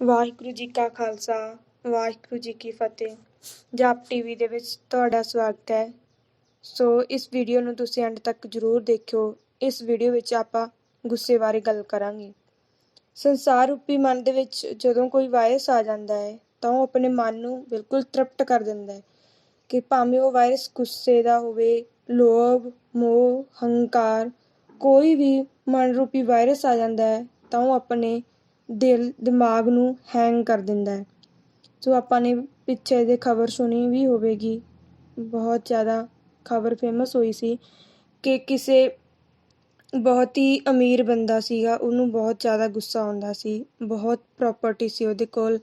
ਵਾਹਿਗੁਰੂ ਜੀ ਕਾ ਖਾਲਸਾ, ਵਾਹਿਗੁਰੂ ਜੀ ਕੀ ਫਤਿਹ। ਜਾਪ ਟੀਵੀ ਦੇ ਵਿੱਚ ਤੁਹਾਡਾ ਸਵਾਗਤ ਹੈ। ਸੋ ਇਸ ਵੀਡੀਓ ਨੂੰ ਤੁਸੀਂ ਐਂਡ ਤੱਕ ਜ਼ਰੂਰ ਦੇਖਿਓ। ਇਸ ਵੀਡੀਓ ਵਿੱਚ ਆਪਾਂ ਗੁੱਸੇ ਬਾਰੇ ਗੱਲ ਕਰਾਂਗੇ। ਸੰਸਾਰ ਰੂਪੀ ਮਨ ਦੇ ਵਿੱਚ ਜਦੋਂ ਕੋਈ ਵਾਇਰਸ ਆ ਜਾਂਦਾ ਹੈ, ਤਾਂ ਉਹ ਆਪਣੇ ਮਨ ਨੂੰ ਬਿਲਕੁਲ ਤ੍ਰਿਪਤ ਕਰ ਦਿੰਦਾ ਹੈ ਕਿ ਭਾਵੇਂ ਉਹ ਵਾਇਰਸ ਗੁੱਸੇ ਦਾ ਹੋਵੇ, ਲੋਭ, ਮੋਹ, ਹੰਕਾਰ, ਕੋਈ ਵੀ ਮਨ ਰੂਪੀ ਵਾਇਰਸ ਆ ਜਾਂਦਾ ਹੈ, ਤਾਂ ਉਹ ਆਪਣੇ ਦਿਲ, ਦਿਮਾਗ ਨੂੰ ਹੈਂਗ ਕਰ ਦਿੰਦਾ ਹੈ। ਸੋ ਆਪਾਂ ਨੇ ਪਿੱਛੇ ਦੇ ਖਬਰ ਸੁਣੀ ਵੀ ਹੋਵੇਗੀ। ਬਹੁਤ ਜ਼ਿਆਦਾ ਖਬਰ ਫੇਮਸ ਹੋਈ ਸੀ ਕਿ ਕਿਸੇ ਬਹੁਤ ਹੀ ਅਮੀਰ ਬੰਦਾ ਸੀਗਾ, ਉਹਨੂੰ ਬਹੁਤ ਜ਼ਿਆਦਾ ਗੁੱਸਾ ਆਉਂਦਾ ਸੀ। ਬਹੁਤ ਪ੍ਰਾਪਰਟੀ ਸੀ ਉਹਦੇ ਕੋਲ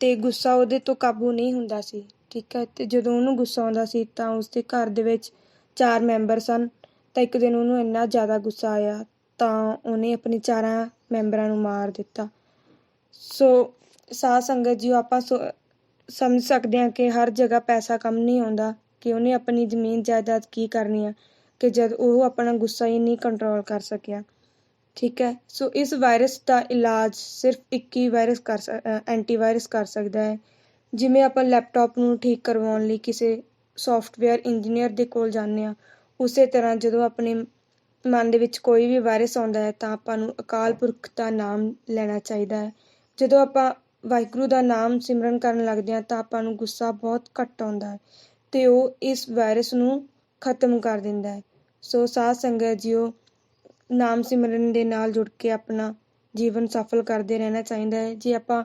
ਤੇ ਗੁੱਸਾ ਉਹਦੇ ਤੋਂ ਕਾਬੂ ਨਹੀਂ ਹੁੰਦਾ ਸੀ, ਠੀਕ ਹੈ? ਤੇ ਜਦੋਂ ਉਹਨੂੰ ਗੁੱਸਾ ਆਉਂਦਾ ਸੀ ਤਾਂ ਉਸਦੇ ਘਰ ਦੇ ਵਿੱਚ ਚਾਰ ਮੈਂਬਰ ਸਨ। ਤਾਂ ਇੱਕ ਦਿਨ ਉਹਨੂੰ ਇੰਨਾ ਜ਼ਿਆਦਾ ਗੁੱਸਾ ਆਇਆ ਤਾਂ ਉਹਨੇ ਆਪਣੇ ਚਾਰਾਂ ਮੈਂਬਰਾਂ ਨੂੰ ਮਾਰ ਦਿੱਤਾ। ਸੋ ਸਾਧ ਸੰਗਤ ਜੀ ਆਪਾਂ ਸਮਝ ਸਕਦੇ ਹਾਂ ਕਿ ਹਰ ਜਗ੍ਹਾ ਪੈਸਾ ਕੰਮ ਨਹੀਂ ਆਉਂਦਾ ਕਿ ਉਹਨੇ ਆਪਣੀ ਜ਼ਮੀਨ ਜਾਇਦਾਦ ਕੀ ਕਰਨੀ ਆ ਕਿ ਜਦ ਉਹ ਆਪਣਾ ਗੁੱਸਾ ਹੀ ਨਹੀਂ ਕੰਟਰੋਲ ਕਰ ਸਕਿਆ। ਠੀਕ ਹੈ? ਸੋ ਇਸ ਵਾਇਰਸ ਦਾ ਇਲਾਜ ਸਿਰਫ ਇੱਕ ਹੀ ਵਾਇਰਸ ਕਰ ਐਂਟੀਵਾਇਰਸ ਕਰ ਸਕਦਾ ਹੈ। ਜਿਵੇਂ ਆਪਾਂ ਲੈਪਟਾਪ ਨੂੰ ਠੀਕ ਕਰਵਾਉਣ ਲਈ ਕਿਸੇ ਸੌਫਟਵੇਅਰ ਇੰਜੀਨੀਅਰ ਦੇ ਕੋਲ ਜਾਂਦੇ ਆ ਉਸੇ ਤਰ੍ਹਾਂ ਜਦੋਂ ਆਪਣੇ ਮਨ ਦੇ ਵਿੱਚ ਕੋਈ ਵੀ ਵਾਇਰਸ ਆਉਂਦਾ ਹੈ ਤਾਂ ਆਪਾਂ ਨੂੰ ਅਕਾਲ ਪੁਰਖ ਦਾ ਨਾਮ ਲੈਣਾ ਚਾਹੀਦਾ ਹੈ। ਜਦੋਂ ਆਪਾਂ ਵਾਹਿਗੁਰੂ ਦਾ ਨਾਮ ਸਿਮਰਨ ਕਰਨ ਲੱਗਦੇ ਹਾਂ ਤਾਂ ਆਪਾਂ ਨੂੰ ਗੁੱਸਾ ਬਹੁਤ ਘੱਟ ਆਉਂਦਾ ਹੈ ਤੇ ਉਹ ਇਸ ਵਾਇਰਸ ਨੂੰ ਖਤਮ ਕਰ ਦਿੰਦਾ ਹੈ। ਸੋ ਸਾਧ ਸੰਗਤ ਜੀਓ, ਨਾਮ ਸਿਮਰਨ ਦੇ ਨਾਲ ਜੁੜ ਕੇ ਆਪਣਾ ਜੀਵਨ ਸਫਲ ਕਰਦੇ ਰਹਿਣਾ ਚਾਹੀਦਾ ਹੈ। ਜੇ ਆਪਾਂ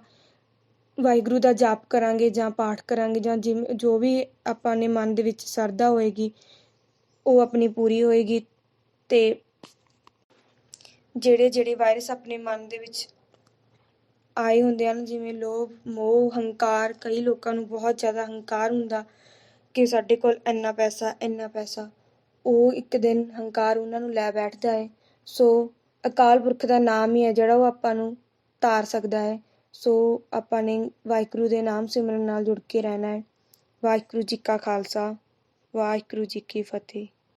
ਵਾਹਿਗੁਰੂ ਦਾ ਜਾਪ ਕਰਾਂਗੇ ਜਾਂ ਪਾਠ ਕਰਾਂਗੇ ਜਾਂ ਜਿਵੇਂ ਜੋ ਵੀ ਆਪਾਂ ਨੇ ਮਨ ਦੇ ਵਿੱਚ ਸਰਦਾ ਹੋਏਗੀ, ਉਹ ਆਪਣੀ ਪੂਰੀ ਹੋਏਗੀ ਤੇ ਜਿਹੜੇ ਜਿਹੜੇ ਵਾਇਰਸ ਆਪਣੇ ਮਨ ਦੇ ਵਿੱਚ ਆਏ ਹੁੰਦੇ ਹਨ, ਜਿਵੇਂ ਲੋਭ, ਮੋਹ, ਹੰਕਾਰ, ਕਈ ਲੋਕਾਂ ਨੂੰ ਬਹੁਤ ਜ਼ਿਆਦਾ ਹੰਕਾਰ ਹੁੰਦਾ ਕਿ ਸਾਡੇ ਕੋਲ ਇੰਨਾ ਪੈਸਾ ਇੰਨਾ ਪੈਸਾ। ਉਹ ਇੱਕ ਦਿਨ ਹੰਕਾਰ ਉਹਨਾਂ ਨੂੰ ਲੈ ਬੈਠਦਾ ਹੈ। ਸੋ ਅਕਾਲ ਪੁਰਖ ਦਾ ਨਾਮ ਹੀ ਹੈ ਜਿਹੜਾ ਉਹ ਆਪਾਂ ਨੂੰ ਤਾਰ ਸਕਦਾ ਹੈ। ਸੋ ਆਪਾਂ ਨੇ ਵਾਹਿਗੁਰੂ ਦੇ ਨਾਮ ਸਿਮਰਨ ਨਾਲ ਜੁੜ ਕੇ ਰਹਿਣਾ ਹੈ। ਵਾਹਿਗੁਰੂ ਜੀ ਕਾ ਖਾਲਸਾ, ਵਾਹਿਗੁਰੂ ਜੀ ਕੀ ਫਤਿਹ।